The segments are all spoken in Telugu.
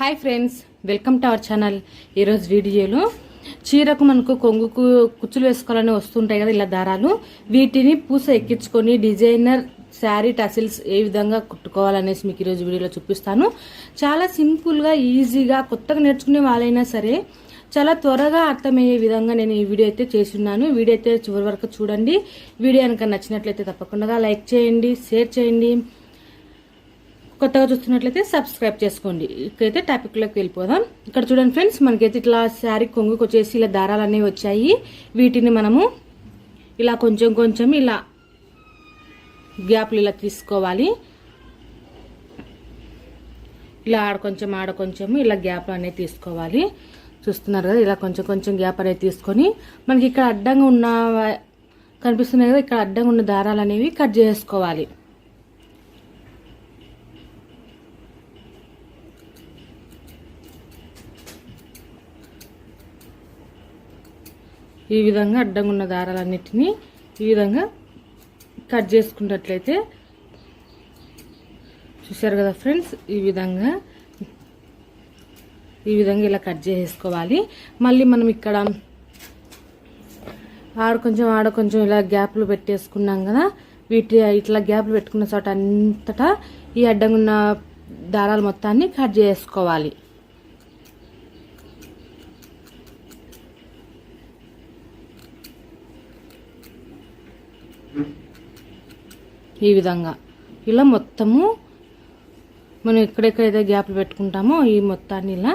Hi friends welcome to our channel. ఈరోజు వీడియోలో చీరకు మనకు కొంగుకు కుచ్చులు వేసుకోవాలని వస్తుంటాయి కదా ఇలా దారాలు. వీటిని పూస ఎక్కించుకొని డిజైనర్ శారీ టసిల్స్ ఏ విధంగా కుట్టుకోవాలనేసి మీకు ఈరోజు వీడియోలో చూపిస్తాను. చాలా సింపుల్గా ఈజీగా కొత్తగా నేర్చుకునే వాళ్ళైనా సరే చాలా త్వరగా అర్థమయ్యే విధంగా నేను ఈ వీడియో అయితే చేస్తున్నాను. వీడియో అయితే చివరి వరకు చూడండి. వీడియో కనుక నచ్చినట్లయితే తప్పకుండా లైక్ చేయండి షేర్ చేయండి. కొత్తగా చూస్తున్నట్లయితే సబ్స్క్రైబ్ చేసుకోండి. ఇక్కడైతే టాపిక్లోకి వెళ్ళిపోదాం. ఇక్కడ చూడండి ఫ్రెండ్స్ మనకైతే ఇట్లా శారీ కొంగుకు వచ్చేసి ఇలా దారాలు అనేవి వచ్చాయి. వీటిని మనము ఇలా కొంచెం కొంచెం ఇలా గ్యాప్లు ఇలా తీసుకోవాలి. ఇలా ఆడ కొంచెం ఆడ కొంచెం ఇలా గ్యాప్ అనేది తీసుకోవాలి. చూస్తున్నారు కదా ఇలా కొంచెం కొంచెం గ్యాప్ అనేది తీసుకొని మనకి ఇక్కడ అడ్డంగా ఉన్న కనిపిస్తున్నాయి కదా ఇక్కడ అడ్డంగా ఉన్న దారాలు అనేవి కట్ చేసుకోవాలి. ఈ విధంగా అడ్డంగా ఉన్న దారాలన్నిటినీ ఈ విధంగా కట్ చేసుకున్నట్లయితే చూసారు కదా ఫ్రెండ్స్? ఈ విధంగా ఈ విధంగా ఇలా కట్ చేసుకోవాలి. మళ్ళీ మనం ఇక్కడ ఆడ కొంచెం ఆడ కొంచెం ఇలా గ్యాప్లు పెట్టేసుకున్నాం కదా? వీటి ఇట్లా గ్యాప్లు పెట్టుకున్న చోట అంతటా ఈ అడ్డంగా ఉన్న దారాలు మొత్తాన్ని కట్ చేసుకోవాలి. ఈ విధంగా. ఇలా మొత్తము మనం ఎక్కడెక్కడైతే గ్యాప్లు పెట్టుకుంటామో ఈ మొత్తాన్ని ఇలా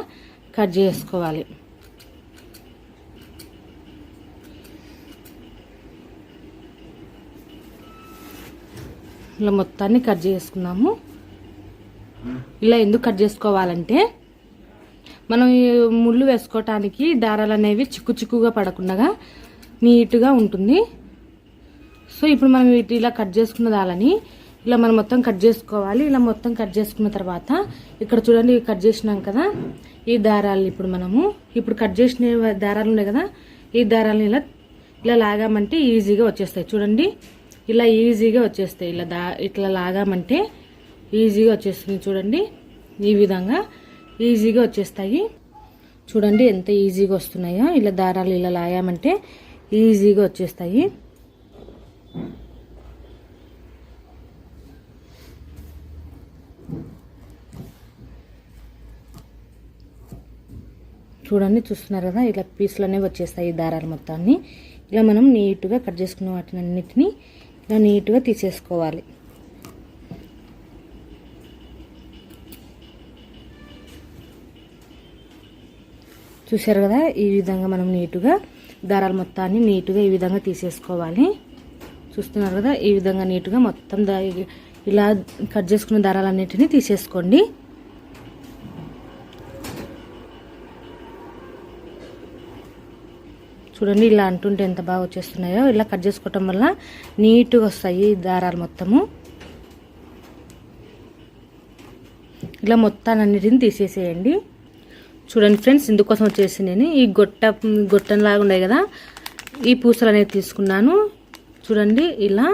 కట్ చేసుకోవాలి. ఇలా మొత్తాన్ని కట్ చేసుకున్నాము. ఇలా ఎందుకు కట్ చేసుకోవాలంటే మనం ఈ ముళ్ళు వేసుకోవటానికి దారాలు అనేవి చిక్కు చిక్కుగా పడకుండా నీట్గా ఉంటుంది. సో ఇప్పుడు మనం వీటి ఇలా కట్ చేసుకున్న దాలని ఇలా మనం మొత్తం కట్ చేసుకోవాలి. ఇలా మొత్తం కట్ చేసుకున్న తర్వాత ఇక్కడ చూడండి కట్ చేసినాం కదా. ఈ దారాలు ఇప్పుడు మనము ఇప్పుడు కట్ చేసిన దారాలు ఉన్నాయి కదా. ఈ దారాలను ఇలా ఇలా లాగామంటే ఈజీగా వచ్చేస్తాయి. చూడండి. ఇలా ఈజీగా వచ్చేస్తాయి. ఇలా దా ఇట్లా లాగామంటే ఈజీగా వచ్చేస్తుంది చూడండి. ఈ విధంగా ఈజీగా వచ్చేస్తాయి. చూడండి ఎంత ఈజీగా వస్తున్నాయో. ఇలా దారాలు ఇలా లాగామంటే ఈజీగా వచ్చేస్తాయి. చూడండి చూస్తున్నారు కదా ఇలా పీస్లోనే వచ్చేస్తాయి ఈ దారాలు మొత్తాన్ని. ఇలా మనం నీట్గా కట్ చేసుకున్న వాటిని అన్నిటిని ఇలా నీట్గా తీసేసుకోవాలి. చూశారు కదా ఈ విధంగా మనం నీట్గా దారాలు మొత్తాన్ని నీటుగా ఈ విధంగా తీసేసుకోవాలి. చూస్తున్నారు కదా ఈ విధంగా నీట్గా మొత్తం ఇలా కట్ చేసుకున్న దారాలన్నిటిని తీసేసుకోండి. చూడండి ఇలా అంటుంటే ఎంత బాగా వచ్చేస్తున్నాయో. ఇలా కట్ చేసుకోవటం వల్ల నీట్గా వస్తాయి దారాలు మొత్తము. ఇలా మొత్తాన్నిటిని తీసేసేయండి. చూడండి ఫ్రెండ్స్ ఇందుకోసం వచ్చేసి నేను ఈ గొట్ట గొట్టంలాగా ఉన్నాయి కదా ఈ పూసలు అనేవి తీసుకున్నాను. చూడండి ఇలా.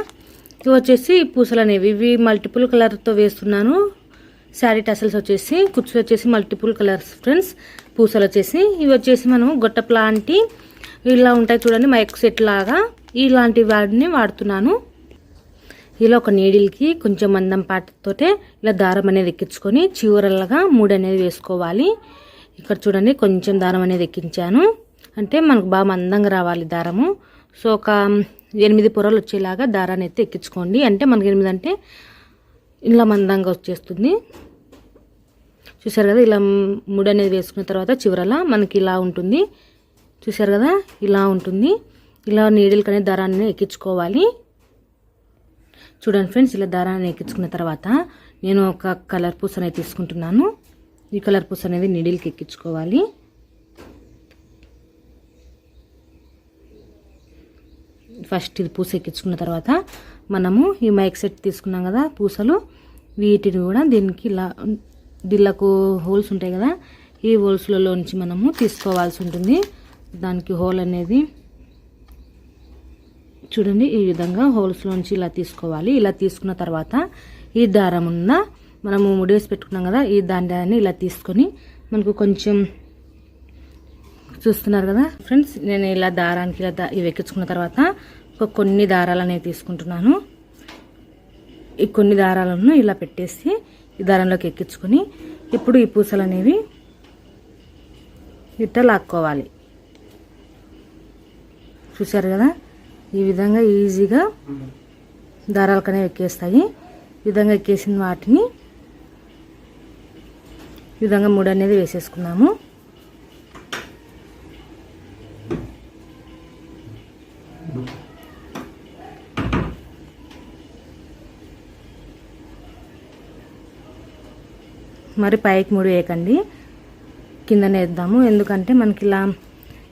ఇవి వచ్చేసి ఈ పూసలు అనేవి ఇవి మల్టిపుల్ కలర్తో వేస్తున్నాను. శారీ టసల్స్ వచ్చేసి కుర్చీ వచ్చేసి మల్టిపుల్ కలర్స్ ఫ్రెండ్స్. పూసలు వచ్చేసి ఇవి వచ్చేసి మనం గొట్టపు లాంటి ఇలా ఉంటాయి చూడండి మైక్ సెట్ లాగా. ఇలాంటి వాటిని వాడుతున్నాను. ఇలా ఒక నీడిల్కి కొంచెం మందం పాటతోటే ఇలా దారం అనేది ఎక్కించుకొని చివరలుగా మూడు అనేది వేసుకోవాలి. ఇక్కడ చూడండి కొంచెం దారం అనేది ఎక్కించాను. అంటే మనకు బాగా మందంగా రావాలి దారము. సో ఒక ఎనిమిది పొరలు వచ్చేలాగా దారాన్ని అయితే ఎక్కించుకోండి. అంటే మనకి ఎనిమిది అంటే ఇలా మందంగా వచ్చేస్తుంది. చూసారు కదా ఇలా ముడి అనేది వేసుకున్న తర్వాత చివరలా మనకి ఇలా ఉంటుంది. చూసారు కదా? ఇలా ఉంటుంది. ఇలా నీడిల్కి అనే దారాన్ని ఎక్కించుకోవాలి. చూడండి ఫ్రెండ్స్ ఇలా దారాన్ని ఎక్కించుకున్న తర్వాత నేను ఒక కలర్ పూస అనేది తీసుకుంటున్నాను. ఈ కలర్ పూస అనేది నీడిల్కి ఎక్కించుకోవాలి. ఫస్ట్ ఇది పూస ఎక్కించుకున్న తర్వాత మనము ఈ మైక్ సెట్ తీసుకున్నాం కదా పూసలు. వీటిని కూడా దీనికి ఇలా దీళ్ళకు హోల్స్ ఉంటాయి కదా ఈ హోల్స్లలో నుంచి మనము తీసుకోవాల్సి ఉంటుంది. దానికి హోల్ అనేది చూడండి ఈ విధంగా హోల్స్లోంచి ఇలా తీసుకోవాలి. ఇలా తీసుకున్న తర్వాత ఈ దారం ఉన్న మనము ముడేసి పెట్టుకున్నాం కదా ఈ దాన్ని ఇలా తీసుకొని మనకు కొంచెం చూస్తున్నారు కదా ఫ్రెండ్స్ నేను ఇలా దారానికి ఇలా ఇవి ఎక్కించుకున్న తర్వాత ఒక కొన్ని దారాలు అనేవి తీసుకుంటున్నాను. ఈ కొన్ని దారాలను ఇలా పెట్టేసి ఈ దారంలోకి ఎక్కించుకొని ఇప్పుడు ఈ పూసలు అనేవి ఇట్ట లాక్కోవాలి. చూశారు కదా? ఈ విధంగా ఈజీగా దారాలకనే ఎక్కేస్తాయి. ఈ విధంగా ఎక్కేసిన వాటిని ఈ విధంగా మూడు అనేది వేసేసుకున్నాము. మరి పైకి మూడు వేయకండి. కిందనే వేద్దాము. ఎందుకంటే మనకి ఇలా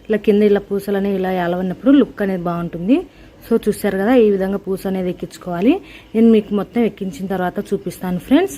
ఇలా కింద ఇలా పూసలు అనేవి ఇలా ఎలవన్నప్పుడు లుక్ అనేది బాగుంటుంది. సో చూసారు కదా ఈ విధంగా పూస అనేది ఎక్కించుకోవాలి. నేను మీకు మొత్తం ఎక్కించిన తర్వాత చూపిస్తాను ఫ్రెండ్స్.